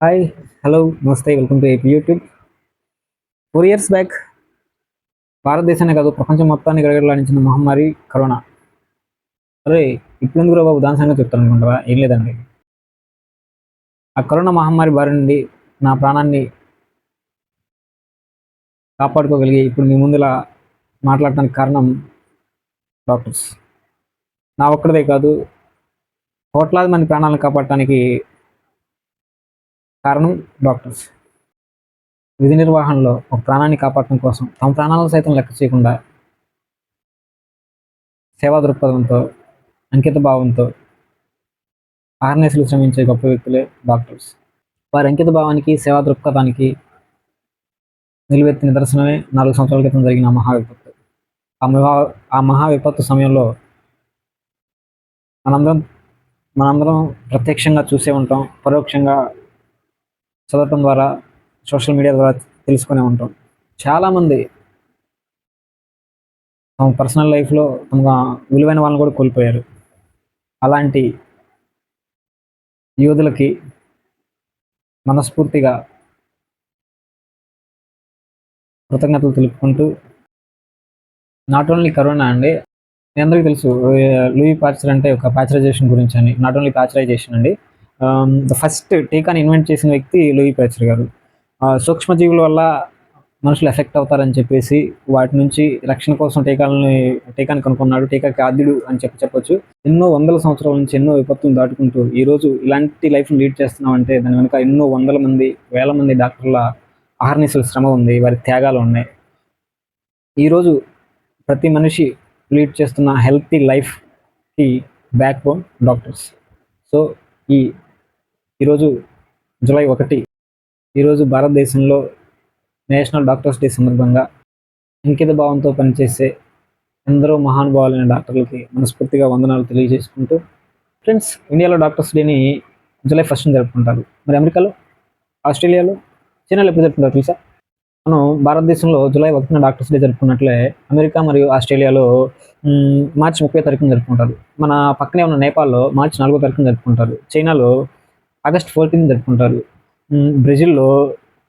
Hi hello namaste welcome to AP YouTube four years back భారతదేశాన్ని కాదు ప్రపంచం మొత్తాన్ని గడగడలాడించిన మహమ్మారి కరోనా. అరే ఇప్పుడు ఎందుకు బాబు దాని సంగతి చెప్తాను అనుకుంటారా ఏం లేదండి. ఆ కరోనా మహమ్మారి బారి నుండి నా ప్రాణాన్ని కాపాడుకోగలిగి ఇప్పుడు మీ ముందులా మాట్లాడటానికి కారణం డాక్టర్స్. నా ఒక్కడిదే కాదు కోట్లాది మంది ప్రాణాలను కాపాడటానికి కారణం డాక్టర్స్. విధి నిర్వహణలో ఒక ప్రాణాన్ని కాపాడటం కోసం తమ ప్రాణాలను సైతం లెక్క చేయకుండా సేవా దృక్పథంతో అంకిత భావంతో ఆర్నెస్లు శ్రమించే గొప్ప వ్యక్తులే డాక్టర్స్. వారి అంకిత భావానికి సేవా దృక్పథానికి నిలువెత్తి నిదర్శనమే నాలుగు సంవత్సరాల క్రితం జరిగిన మహా విపత్తు. ఆ మహా ఆ మహా విపత్తు సమయంలో మనందరం మనందరం ప్రత్యక్షంగా చూసే ఉంటాం పరోక్షంగా చదవటం ద్వారా సోషల్ మీడియా ద్వారా తెలుసుకునే ఉంటాం. చాలామంది తమ పర్సనల్ లైఫ్లో తమ విలువైన వాళ్ళని కూడా కోల్పోయారు. అలాంటి యోధులకి మనస్ఫూర్తిగా కృతజ్ఞతలు తెలుపుకుంటూ నాట్ ఓన్లీ కరోనా అండి మీ అందరికీ తెలుసు లూయి పాచర్ అంటే ఒక ప్యాచరైజేషన్ గురించి అని నాట్ ఓన్లీ ప్యాచరైజేషన్ అండి. Um, ఫస్ట్ టీకాని ఇన్వెంట్ చేసిన వ్యక్తి లూయి ప్యాచర్ గారు. సూక్ష్మజీవుల వల్ల మనుషులు ఎఫెక్ట్ అవుతారని చెప్పేసి వాటి నుంచి రక్షణ కోసం టీకాలని టీకాని కనుక్కున్నాడు. టీకాకి ఆద్యుడు అని చెప్పి చెప్పొచ్చు. ఎన్నో వందల సంవత్సరాల నుంచి ఎన్నో విపత్తులు దాటుకుంటూ ఈ రోజు ఇలాంటి లైఫ్ని లీడ్ చేస్తున్నామంటే దాని వెనుక ఎన్నో వందల మంది వేల మంది డాక్టర్ల ఆహర్నిశల శ్రమ ఉంది. వారి త్యాగాలు ఉన్నాయి. ఈరోజు ప్రతి మనిషి లీడ్ చేస్తున్న హెల్తీ లైఫ్కి బ్యాక్ బోన్ డాక్టర్స్. సో ఈ ఈరోజు జూలై ఒకటి. ఈరోజు భారతదేశంలో నేషనల్ డాక్టర్స్ డే సందర్భంగా అంకిత భావంతో పనిచేసే ఎందరో మహానుభావులైన డాక్టర్లకి మనస్ఫూర్తిగా వందనాలు తెలియజేసుకుంటూ ఫ్రెండ్స్ ఇండియాలో డాక్టర్స్ డేని జూలై ఫస్ట్ జరుపుకుంటారు. మరి అమెరికాలో ఆస్ట్రేలియాలో చైనాలో ఎప్పుడు జరుపుకుంటారు తెలుసా? మనం భారతదేశంలో జూలై ఒకటిన డాక్టర్స్ డే జరుపుకున్నట్లే అమెరికా మరియు ఆస్ట్రేలియాలో మార్చి ముప్పై తారీఖున జరుపుకుంటారు. మన పక్కనే ఉన్న నేపాల్లో మార్చి నాలుగో తారీఖున జరుపుకుంటారు. చైనాలో ఆగస్ట్ ఫోర్టీన్ జరుపుకుంటారు. బ్రెజిల్లో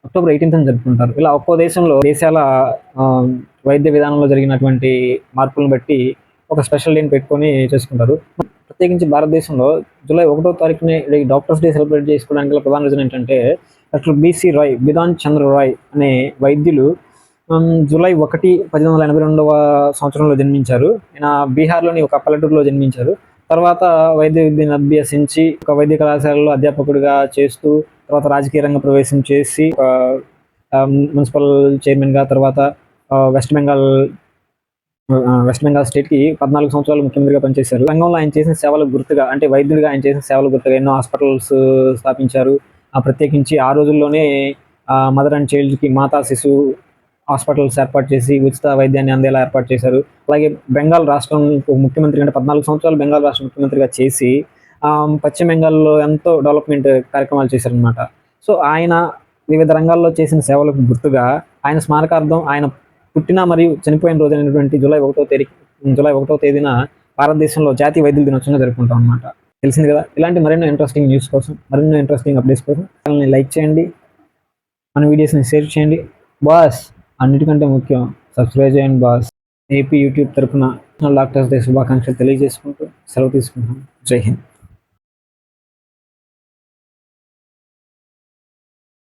అక్టోబర్ ఎయిటీన్త్ జరుపుకుంటారు. ఇలా ఒక్కో దేశంలో దేశాల వైద్య విధానంలో జరిగినటువంటి మార్పులను బట్టి ఒక స్పెషల్ డేని పెట్టుకొని చేసుకుంటారు. ప్రత్యేకించి భారతదేశంలో జూలై ఒకటో తారీఖునే డాక్టర్స్ డే సెలబ్రేట్ చేసుకోవడానికి ప్రధాన రీజన్ ఏంటంటే డాక్టర్ బీసీ రాయ్ బిధాన్ చంద్ర రాయ్ అనే వైద్యులు జూలై ఒకటి పద్దెనిమిది వందల ఎనభై రెండవ సంవత్సరంలో జన్మించారు. ఆయన బీహార్లోని ఒక పల్లెటూరులో జన్మించారు. తర్వాత వైద్య విద్యను అభ్యసించి ఒక వైద్య కళాశాలలో అధ్యాపకుడిగా చేస్తూ తర్వాత రాజకీయ రంగ ప్రవేశం చేసి మున్సిపల్ చైర్మన్గా తర్వాత వెస్ట్ బెంగాల్ వెస్ట్ బెంగాల్ స్టేట్కి పద్నాలుగు సంవత్సరాలు ముఖ్యమంత్రిగా పనిచేశారు. రంగంలో ఆయన చేసిన సేవలకు గుర్తుగా అంటే వైద్యుడిగా ఆయన చేసిన సేవలకు గుర్తుగా ఎన్నో హాస్పిటల్స్ స్థాపించారు. ప్రత్యేకించి ఆ రోజుల్లోనే మదర్ అండ్ చైల్డ్కి మాతా శిశువు హాస్పిటల్స్ ఏర్పాటు చేసి ఉచిత వైద్యాన్ని అందేలా ఏర్పాటు చేశారు. అలాగే బెంగాల్ రాష్ట్రం ముఖ్యమంత్రి అంటే పద్నాలుగు సంవత్సరాలు బెంగాల్ రాష్ట్ర ముఖ్యమంత్రిగా చేసి పశ్చిమ బెంగాల్లో ఎంతో డెవలప్మెంట్ కార్యక్రమాలు చేశారనమాట సో ఆయన వివిధ రంగాల్లో చేసిన సేవలకు గుర్తుగా ఆయన స్మారకార్థం ఆయన పుట్టిన మరియు చనిపోయిన రోజైనటువంటి జూలై ఒకటో తేదీ జూలై ఒకటో తేదీన భారతదేశంలో జాతీయ వైద్యుల దినోత్సవం జరుపుకుంటాం అనమాట తెలిసింది కదా? ఇలాంటి మరెన్నో ఇంట్రెస్టింగ్ న్యూస్ కోసం మరెన్నో ఇంట్రెస్టింగ్ అప్డేట్స్ కోసం ఛానల్ని లైక్ చేయండి. మన వీడియోస్ని షేర్ చేయండి. బాస్! అన్నిటికంటే ముఖ్యం సబ్స్క్రైబ్ చేయండి బాస్. ఏపీ యూట్యూబ్ తరఫున డాక్టర్స్ డే శుభాకాంక్షలు తెలియజేసుకుంటూ సెలవు తీసుకుంటాం జై హింద్.